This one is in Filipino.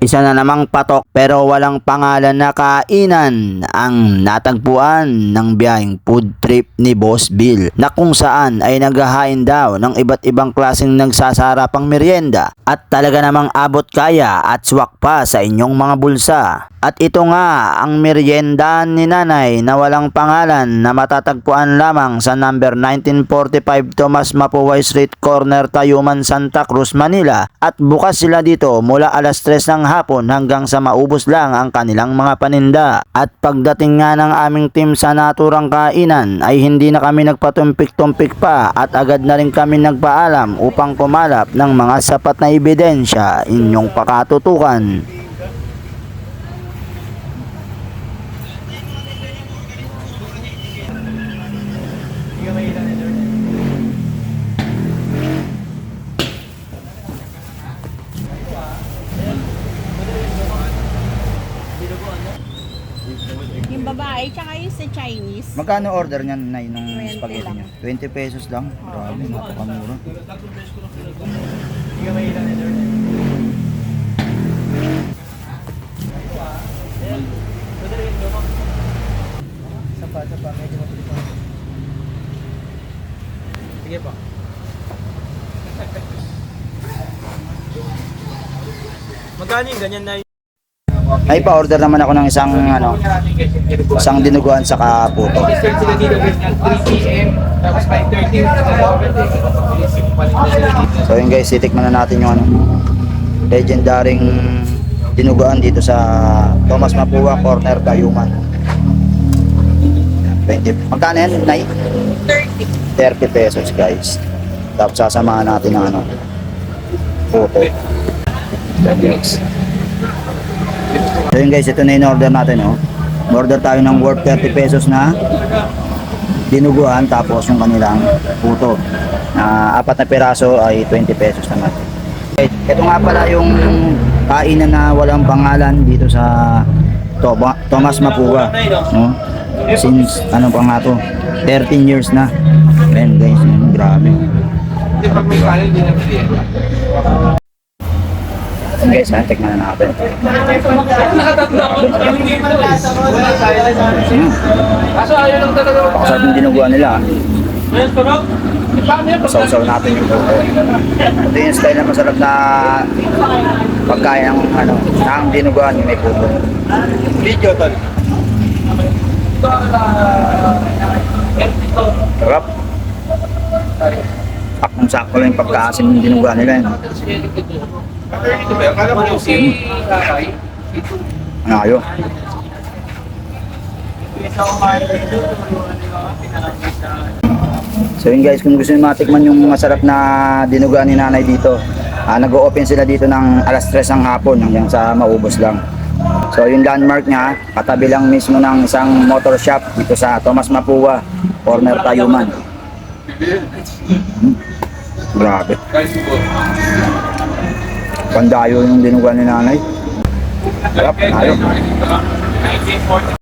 Isa na namang patok pero walang pangalan na kainan ang natagpuan ng biyaheng food trip ni Boss Bill na kung saan ay naghahain daw ng iba't ibang klaseng nagsasarapang merienda at talaga namang abot kaya at swak pa sa inyong mga bulsa. At ito nga ang merienda ni nanay na walang pangalan na matatagpuan lamang sa number 1945 Tomas Mapuway Street Corner, Tayuman, Santa Cruz, Manila at bukas sila dito mula alas 3 ng hapon hanggang sa maubos lang ang kanilang mga paninda. At pagdating nga ng aming team sa naturang kainan ay hindi na kami nagpatumpik-tumpik pa at agad na rin kami nagpaalam upang kumalap ng mga sapat na ebidensya inyong pakatutukan. Yung babae, tsaka yung sa Chinese. Magkano order niyan na nung 20 spaghetti lang. niyo? 20 pesos lang? Grabe, napakamura. Sige po. Magkano yung ganyan na Ay pa-order naman ako ng isang ano, isang dinuguan sa kaputo. sila dito guys ng 3 p.m. tapos 5.30 So yun guys, titikman na natin yung ano, legendaring dinuguan dito sa Thomas Mapua Corner, Tayuman. 20. Magkano yan? Nay? 30. 30 pesos guys. Tapos sasamahan natin ng ano, puto. So guys, ito na yung order natin oh. Order tayo ng worth 30 pesos na dinuguan tapos yung kanilang puto. Na apat na piraso ay 20 pesos naman. Okay, ito nga pala yung kainan na walang pangalan dito sa Toma, Thomas Mapua. No? Since ano pa nga to, 13 years na. Ayan guys, grabe. Hindi pag may kanin, hindi na guys, ha, tignan na natin. Hmm, pakasarap yung dinuguan nila. Sausaw natin yung puto. Ito yung style na masarap na pagkain ng ano, ng dinuguan yung may puto. Video, tol. Sarap. Sakong sakto lang yung pagkaasim ng dinuguan nila yun. Ito ba? Akala ko yung si Kakay. Ano kayo? So yun guys, kung gusto nyo matikman yung masarap na dinuguan ni nanay dito, ah, nag-o-open sila dito ng alas 3 ng hapon hanggang sa maubos lang. So yung landmark niya, katabi lang mismo ng isang motor shop dito sa Tomas Mapua, corner Tayuman. Hmm. Grabe. Pandayo yung dinuguan ni nanay. Sarap, ayos.